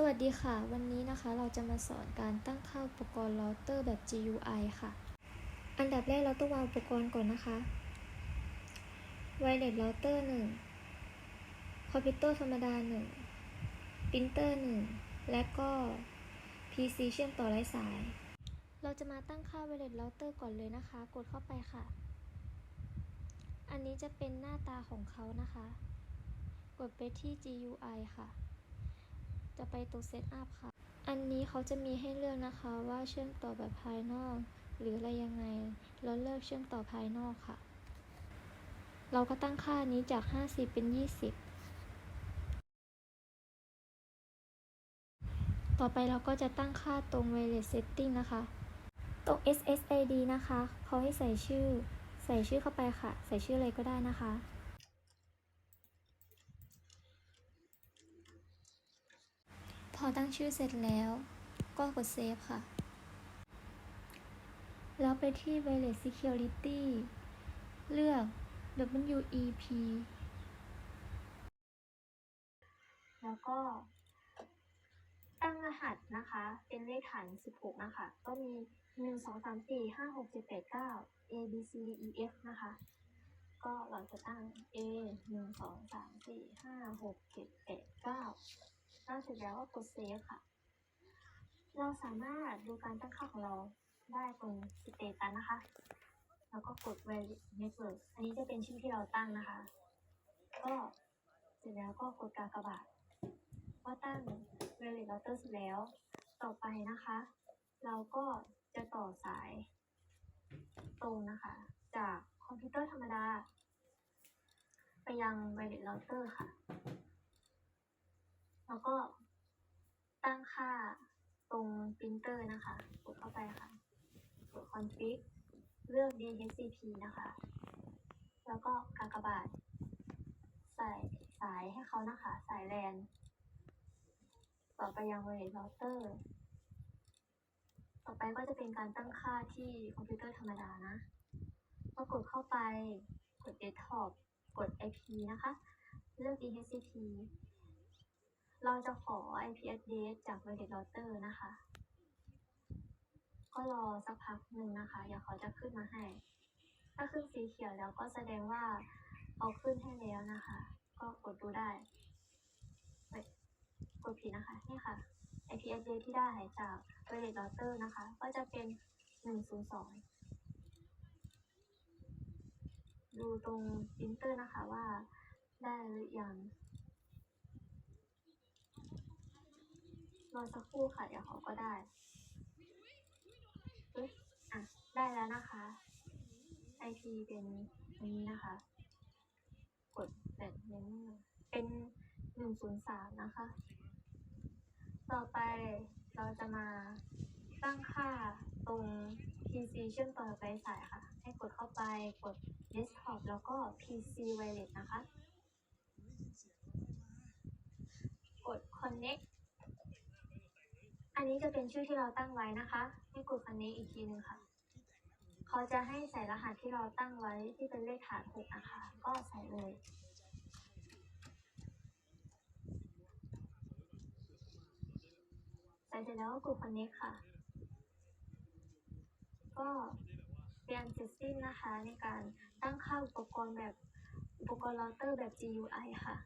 สวัสดีค่ะ วันนี้นะคะเราจะมาสอนการตั้งค่าอุปกรณ์เราเตอร์แบบ GUI ค่ะ อันดับแรกเราต้องวางอุปกรณ์ก่อนนะคะ Wireless Router 1 คอมพิวเตอร์ธรรมดา1พิมพ์เตอร์1และก็ PC เชื่อมต่อไร้สาย เราจะมาตั้งค่า Wireless Router ก่อนเลยนะคะ กดเข้าไปค่ะ อันนี้จะเป็นหน้าตาของเขานะคะ กดไปที่ GUI ค่ะ จะไปตรง Setup ค่ะ อันนี้เขาจะมีให้เลือกนะคะว่าเชื่อมต่อแบบภายนอก หรืออะไรยังไง เราเลือกเชื่อมต่อภายนอกค่ะ เราก็ตั้งค่านี้จาก 50 เป็น 20 ต่อไปเราก็จะตั้งค่าตรง Wireless Setting นะคะ ตรง SSID นะคะ เขาให้ใส่ชื่อ ใส่ชื่อเข้าไปค่ะ ใส่ชื่ออะไรก็ได้นะคะ พอตั้งชื่อเสร็จแล้ว ก็กดเซฟค่ะ แล้วไปที่ Wireless Security เลือก WEP แล้วก็ตั้งรหัสนะคะ เป็นเลขฐาน 16 นะคะ ก็มี 1 2 3 4 5 6 7 8 9 A B C D E F นะคะ ก็เราจะตั้ง A 1 2 3 4 5 6 7 8 9 ตั้งเสร็จแล้วก็กดเซฟค่ะ เราสามารถดูการตั้งค่าของเราได้ตรงสเตตัสนะคะ แล้วก็กด Valid Network อันนี้จะเป็นชื่อที่เราตั้งนะคะ ก็เสร็จแล้วก็กดกากบาทว่าตั้ง Valid Router เสร็จแล้ว ต่อไปนะคะ เราก็จะต่อสายตรงนะคะ จากคอมพิวเตอร์ธรรมดา ไปยัง Wireless Router ค่ะ แล้วก็ตั้งค่าตรงปรินเตอร์นะคะกดเข้าไปค่ะกด config เลือก DHCP นะคะ แล้วก็กากบาทใส่สายให้เขานะคะ สายแลนต่อไปยัง Wireless Router ต่อไปก็จะเป็นการตั้งค่าที่คอมพิวเตอร์ธรรมดานะก็กดเข้าไปกด Desktop กด IP นะคะ เลือก DHCP เราจะขอ IP address จาก Wireless Router นะคะ ก็รอสักพักหนึ่งนะคะเดี๋ยวเขาจะขึ้นมาให้ ถ้าขึ้นสีเขียวแล้วก็แสดงว่าเอาขึ้นให้แล้วนะคะ ก็กดดูได้กดผิดนะคะ นี่ค่ะ IP address ที่ได้จาก Wireless Router นะคะ ก็จะเป็น 102 ดูตรงปรินเตอร์นะคะว่าได้หรือยัง อสักครู่ค่ะเดี๋ยวเขาก็ได้ปึ๊บอะได้แล้วนะคะ IP เป็นนี้นะคะ กดแบบนี้เป็น103นะคะ ต่อไปเราจะมาตั้งค่าตรง PC เชื่อมต่อไปสายค่ะ ให้กดเข้าไปกด Desktop แล้วก็ PC Wireless นะคะ กด Connect อันนี้จะเป็นชื่อที่เราตั้งไว้นะคะ ให้กด Connect อีกทีหนึงค่ะ เขาจะให้ใส่รหัสที่เราตั้งไว้ที่เป็นเลขฐาน6นะคะ ก็ใส่เลยใส่เสร็จแล้วก็กด Connect ค่ะ ก็เป็นอันเสร็จสิ้นนะคะในการตั้งค่าอุปกรณ์แบบอุปกรณ์เราเตอร์แบบ GUI ค่ะ